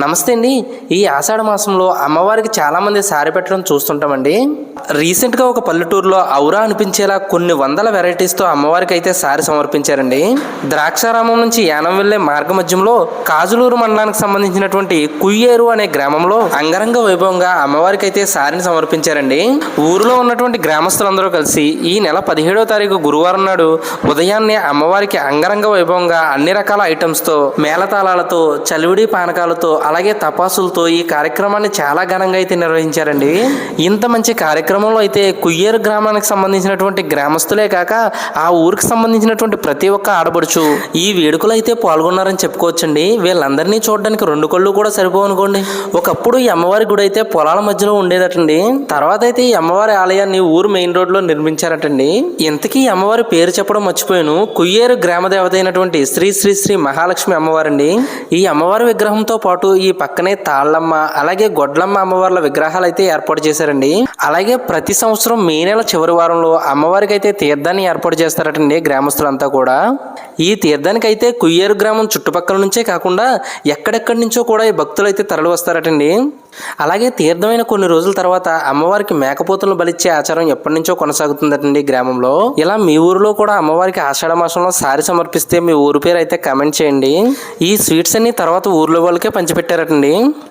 నమస్తే అండి. ఈ ఆషాఢ మాసంలో అమ్మవారికి చాలామంది సారి పెట్టడం చూస్తుంటామండి. రీసెంట్గా ఒక పల్లెటూరులో ఔరా అనిపించేలా కొన్ని వందల వెరైటీస్తో అమ్మవారికి అయితే సారి సమర్పించారండి. ద్రాక్షారామం నుంచి యానం వెళ్ళే మార్గ మధ్యంలో కాజులూరు మండలానికి సంబంధించినటువంటి కుయ్యేరు అనే గ్రామంలో అంగరంగ వైభవంగా అమ్మవారికి అయితే సారిని సమర్పించారండి. ఊరిలో ఉన్నటువంటి గ్రామస్తులందరూ కలిసి ఈ నెల పదిహేడో తారీఖు గురువారం నాడు ఉదయాన్నే అమ్మవారికి అంగరంగ వైభవంగా అన్ని రకాల ఐటమ్స్తో మేళతాళాలతో చలివిడి పానకాలతో అలాగే తపాసులతో ఈ కార్యక్రమాన్ని చాలా ఘనంగా అయితే నిర్వహించారండి. ఇంత మంచి కార్యక్రమంలో అయితే కుయ్యేరు గ్రామానికి సంబంధించినటువంటి గ్రామస్తులే కాక ఆ ఊరికి సంబంధించినటువంటి ప్రతి ఒక్క ఆడబడుచు ఈ వేడుకలు అయితే పాల్గొన్నారని చెప్పుకోవచ్చండి. వీళ్ళందరినీ చూడడానికి రెండు కళ్ళు కూడా సరిపోవనుకోండి ఒకప్పుడు ఈ అమ్మవారి గుడి అయితే పొలాల మధ్యలో ఉండేదటండి. తర్వాత అయితే ఈ అమ్మవారి ఆలయాన్ని ఊరు మెయిన్ రోడ్లో నిర్మించారటండి. ఇంతకీ అమ్మవారి పేరు చెప్పడం మర్చిపోయాను. కుయ్యేరు గ్రామ దేవత అయినటువంటి శ్రీ శ్రీ శ్రీ మహాలక్ష్మి అమ్మవారండి. ఈ అమ్మవారి విగ్రహంతో పాటు ఈ పక్కనే తాళ్ళమ్మ అలాగే గొడ్లమ్మ అమ్మవార్ల విగ్రహాలు అయితే ఏర్పాటు చేశారండి. అలాగే ప్రతి సంవత్సరం మే నెల చివరి వారంలో అమ్మవారికి అయితే తీర్థాన్ని ఏర్పాటు చేస్తారటండి గ్రామస్తులంతా కూడా. ఈ తీర్థానికి అయితే కుయ్యేరు గ్రామం చుట్టుపక్కల నుంచే కాకుండా ఎక్కడెక్కడి నుంచో కూడా ఈ భక్తులు అయితే తరలి వస్తారటండి అలాగే తీర్థమైన కొన్ని రోజుల తర్వాత అమ్మవారికి మేకపోతులను బలిచ్చే ఆచారం ఎప్పటి నుంచో కొనసాగుతుందటండి గ్రామంలో. ఇలా మీ ఊరిలో కూడా అమ్మవారికి ఆషాఢ మాసంలో సారి సమర్పిస్తే మీ ఊరి పేరు అయితే కమెంట్ చేయండి. ఈ స్వీట్స్ అన్ని తర్వాత ఊర్లో వాళ్ళకే పంచిపెట్టారటండి.